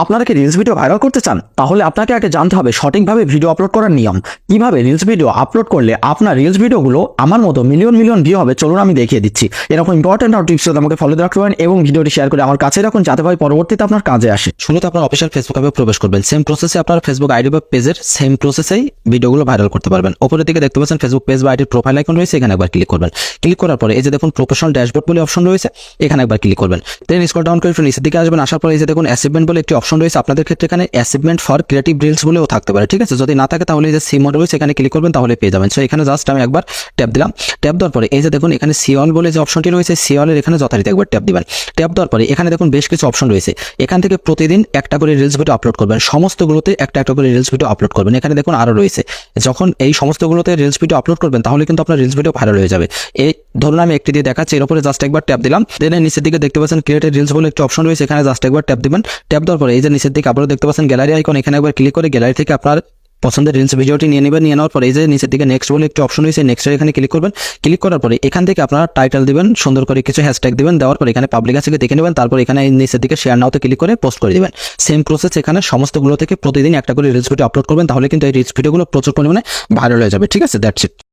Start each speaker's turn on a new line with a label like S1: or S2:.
S1: আপনারা কি reels video viral করতে চান? তাহলে আপনাকে আগে জানতে হবে সঠিকভাবে ভিডিও আপলোড করার নিয়ম। কীভাবে রিলস ভিডিও আপলোড করলে আপনার রিলস ভিডিওগুলো আমার মতো মিলিয়ন মিলিয়ন ভিউ হবে? চলুন আমি দেখিয়ে দিচ্ছি। এরকম ইম্পর্টেন্ট আর টিপস আমাকে ফলো রাখতে পারেন এবং ভিডিওটি শেয়ার করে আমার কাছে রাখুন যাতে ভাই পরবর্তীতে আপনার কাজে আসে।
S2: শুরুতে আপনার অফিসিয়াল ফেসবুক অ্যাপে প্রবেশ করবেন। সেম প্রসেসে আপনার ফেসবুক আইডি বা পেজের সেম প্রসেসেই ভিডিওগুলো ভাইরাল করতে পারবেন। ওপরের দিকে দেখতে পাচ্ছেন ফেসবুক পেজ বা আইডির প্রোফাইল আইকন রয়েছে, এখানে একবার ক্লিক করবেন। ক্লিক করার পরে এই যে দেখুন প্রফেশনাল ড্যাশবোর্ড বলে অপশন রয়েছে, এখানে একবার ক্লিক করবেন। দেন স্ক্রল ডাউন করে নিচের দিকে আসবেন, আসার পরে এই যে দেখুন অ্যাচিভমেন্ট বলে একটি অপশন রয়েছে। আপনাদের ক্ষেত্রে এখানে অ্যাচিভমেন্ট ফর ক্রিয়েটিভ রিলস বলেও থাকতে পারে, ঠিক আছে? যদি না থাকে তাহলে যে সি মোড রয়েছে, এখানে ক্লিক করবেন, তাহলে পেয়ে যাবেন। সো এখানে জাস্ট আমি একবার ট্যাপ দিলাম। ট্যাপ দেওয়ার পরে, এই যে দেখুন, এখানে সিওল বলে যে অপশনটি রয়েছে সিওলের এখানে যথারীতি একবার ট্যাপ দিবেন। ট্যাপ দেওয়ার পরে, এখানে দেখুন বেশ কিছু অপশন রয়েছে। এখান থেকে প্রতিদিন একটা করে রিলস ভিডিও আপলোড করবেন। সমস্তগুলোতে একটা একটা করে রিলস ভিডিও আপলোড করবেন। এখানে দেখুন আরও রয়েছে। যখন এই সমস্তগুলোতে রিলস ভিডিও আপলোড করবেন, তাহলে কিন্তু আপনার রিলস ভিডিও ভাইরাল হয়ে যাবে। এই ধরুন আমি একটি দিয়ে দেখাচ্ছি, এর উপরে জাস্ট একবার ট্যাপ দিলাম দেন নিচের দিকে দেখতে পাচ্ছেন ক্রিয়েটেড রিলস বলে একটি অপশন রয়েছে, এখানে জাস্ট একবার ট্যাপ দিবেন। ট্যাপ দেওয়ার পরে এই যে নিচের দিকে আপনারা দেখতে পাচ্ছেন গ্যালারি আইকন এখানে একবার ক্লিক করে গ্যালারি থেকে আপনার পছন্দের রিলস ভিডিওটি নিয়ে নেবেন, নিয়ে নেওয়ার পরে এই যে নিচের দিকে নেক্সট বলে একটি অপশন রয়েছে নেক্সটের এখানে ক্লিক করবেন। ক্লিক করার পরে এখান থেকে আপনারা টাইটেল দিবেন, সুন্দর করে কিছু হ্যাশট্যাগ দিবেন, দেওয়ার পরে এখানে পাবলিক আছে, দেখে নেবেন, তারপর এখানে নিচের দিকে শেয়ার নাওতে ক্লিক করে পোস্ট করে দিবেন। সেম প্রসেস এখানে সমস্তগুলো থেকে প্রতিদিন একটা করে রিলস ভিডিও আপলোড করবেন, তাহলে কিন্তু এই রিলস ভিডিওগুলো প্রচুর পরিমাণে ভাইরাল হয়ে যাবে, ঠিক আছে? That's it